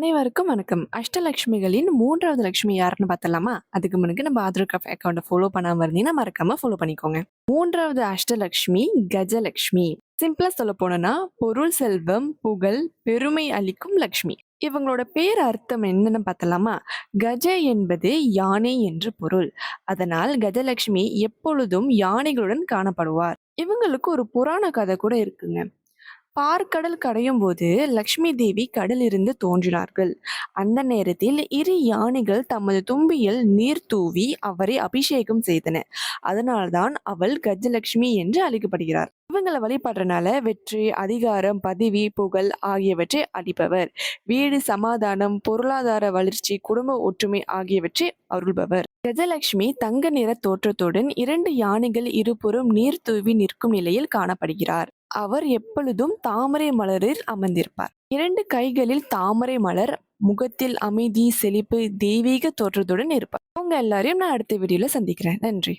அனைவருக்கும் வணக்கம். அஷ்டலக்ஷ்மிகளின் மூன்றாவது லட்சுமி யாருன்னு பார்த்தலாமா அதுக்கு முன்னாடி நம்ம ஆதார் கார்ட் அக்கௌண்ட்டை ஃபாலோ பண்ணாமல் இருந்தீங்கன்னா மறக்காம ஃபாலோ பண்ணிக்கோங்க. மூன்றாவது அஷ்டலக்ஷ்மி கஜலக்ஷ்மி. சிம்பிளா சொல்ல போனோம்னா பொருள் செல்வம் புகழ் பெருமை அளிக்கும் லக்ஷ்மி. இவங்களோட பேர் அர்த்தம் என்னன்னு பார்த்தலாமா கஜ என்பது யானை என்று பொருள். அதனால் கஜலட்சுமி எப்பொழுதும் யானைகளுடன் காணப்படுவார். இவங்களுக்கு ஒரு புராண கதை கூட இருக்குங்க. பார்க்கடல் கடையும் போது லக்ஷ்மி தேவி கடலிருந்து தோன்றினார்கள். அந்த நேரத்தில் இரு யானைகள் தமது தும்பியில் நீர் தூவி அவரை அபிஷேகம் செய்தன. அதனால்தான் அவள் கஜலட்சுமி என்று அழைக்கப்படுகிறார். இவங்களை வழிபடுறனால வெற்றி அதிகாரம் பதவி புகழ் ஆகியவற்றை அளிப்பவர். வீடு சமாதானம் பொருளாதார வளர்ச்சி குடும்ப ஒற்றுமை ஆகியவற்றை அருள்பவர். கஜலட்சுமி தங்க நிற தோற்றத்துடன் இரண்டு யானைகள் இருபுறம் நீர் தூவி நிற்கும் நிலையில் காணப்படுகிறார். அவர் எப்பொழுதும் தாமரை மலரில் அமர்ந்திருப்பார். இரண்டு கைகளில் தாமரை மலர் முகத்தில் அமைதி செழிப்பு தெய்வீக தோற்றத்துடன் இருப்பார். உங்க எல்லாரையும் நான் அடுத்த வீடியோல சந்திக்கிறேன். நன்றி.